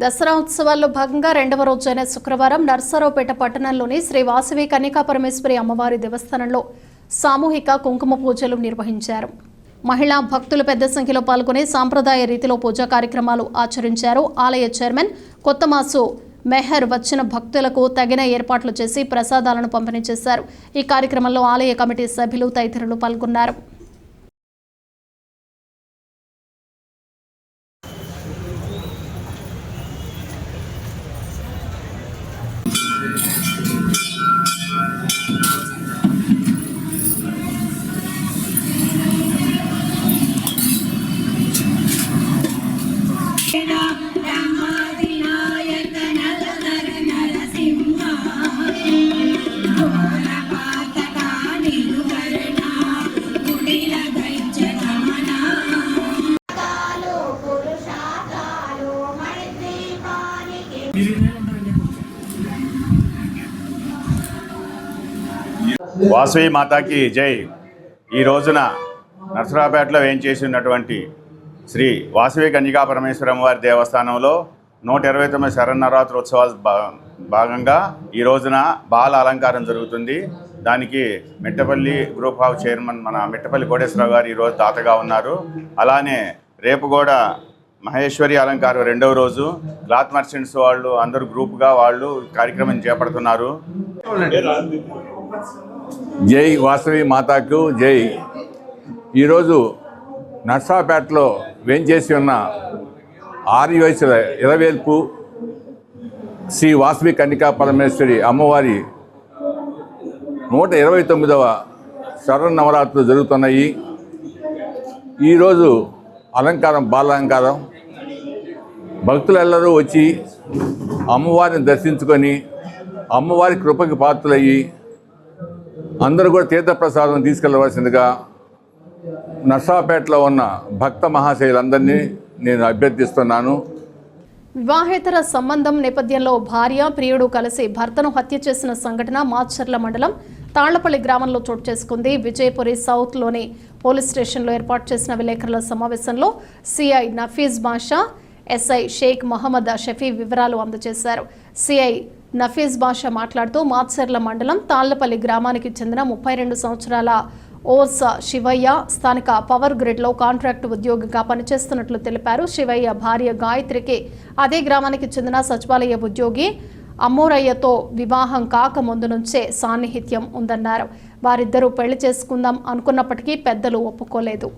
దసరా ఉత్సవాల్లో భాగంగా రెండవ రోజైన శుక్రవారం నర్సరావుపేట పట్టణంలోని శ్రీ వాసవి కన్యకాపరమేశ్వరి అమ్మవారి దేవస్థానంలో సామూహిక కుంకుమ పూజలు నిర్వహించారు. మహిళా భక్తులు పెద్ద సంఖ్యలో పాల్గొని సాంప్రదాయ రీతిలో పూజా కార్యక్రమాలు ఆచరించారు. ఆలయ చైర్మన్ కొత్తమాసు మెహర్ వచ్చిన భక్తులకు తగిన ఏర్పాట్లు చేసి ప్రసాదాలను పంపిణీ చేశారు. ఈ కార్యక్రమంలో ఆలయ కమిటీ సభ్యులు తదితరులు పాల్గొన్నారు. Jesus. వాసవి మాతాకి జై. ఈ రోజున నర్సరాపేటలో వేయించేసి ఉన్నటువంటి శ్రీ వాసవి కన్యకా పరమేశ్వరం వారి దేవస్థానంలో నూట ఇరవై తొమ్మిది శరన్నరాత్రి ఉత్సవాల భా- భాగంగా ఈ రోజున బాల అలంకారం జరుగుతుంది. దానికి మిట్టపల్లి గ్రూప్ ఆఫ్ చైర్మన్ మన మిట్టపల్లి కోటేశ్వరరావు గారు ఈరోజు దాతగా ఉన్నారు. అలానే రేపు కూడా మహేశ్వరి అలంకారం రెండవ రోజు. క్లాత్ మర్చెంట్స్ వాళ్ళు అందరూ గ్రూప్గా వాళ్ళు కార్యక్రమం చేపడుతున్నారు. జై వాసవి మాతాకు జై. ఈరోజు నర్సాపేటలో వేంచేసి ఉన్న ఆరు వయసుల ఇరవేల్పు శ్రీ వాసవి కన్నికా పరమేశ్వరి అమ్మవారి నూట ఇరవై తొమ్మిదవ శరన్నవరాత్రులు జరుగుతున్నాయి. ఈరోజు అలంకారం బాలాలంకారం. భక్తులెల్లరూ వచ్చి అమ్మవారిని దర్శించుకొని అమ్మవారి కృపకి పాత్రలయ్యి అందరూ కూడా తీర్థప్రసాదం తీసుకెళ్ళవలసిందిగా నర్సాపేటలో ఉన్న భక్త మహాశైలందరినీ నేను అభ్యర్థిస్తున్నాను. వివాహేతర సంబంధం నేపథ్యంలో భార్య ప్రియుడు కలిసి భర్తను హత్య చేసిన సంఘటన మాచర్ల మండలం తాళ్ళపల్లి గ్రామంలో చోటు చేసుకుంది. విజయపురి సౌత్లోని పోలీస్ స్టేషన్లో ఏర్పాటు చేసిన విలేకరుల సమావేశంలో సిఐ నఫీజ్ బాషా ఎస్ఐ షేక్ మహమ్మద్ షఫీ వివరాలు అందజేశారు. సిఐ నఫీజ్ బాషా మాట్లాడుతూ మాత్సర్ల మండలం తాళ్ళపల్లి గ్రామానికి చెందిన ముప్పై రెండు సంవత్సరాల ఓర్స శివయ్య స్థానిక పవర్ గ్రిడ్లో కాంట్రాక్ట్ ఉద్యోగిగా పనిచేస్తున్నట్లు తెలిపారు. శివయ్య భార్య గాయత్రికి అదే గ్రామానికి చెందిన సచివాలయ ఉద్యోగి అమ్మోరయ్యతో వివాహం కాక ముందు నుంచే సాన్నిహిత్యం ఉందన్నారు. వారిద్దరూ పెళ్ళి చేసుకుందాం అనుకున్నప్పటికీ పెద్దలు ఒప్పుకోలేదు.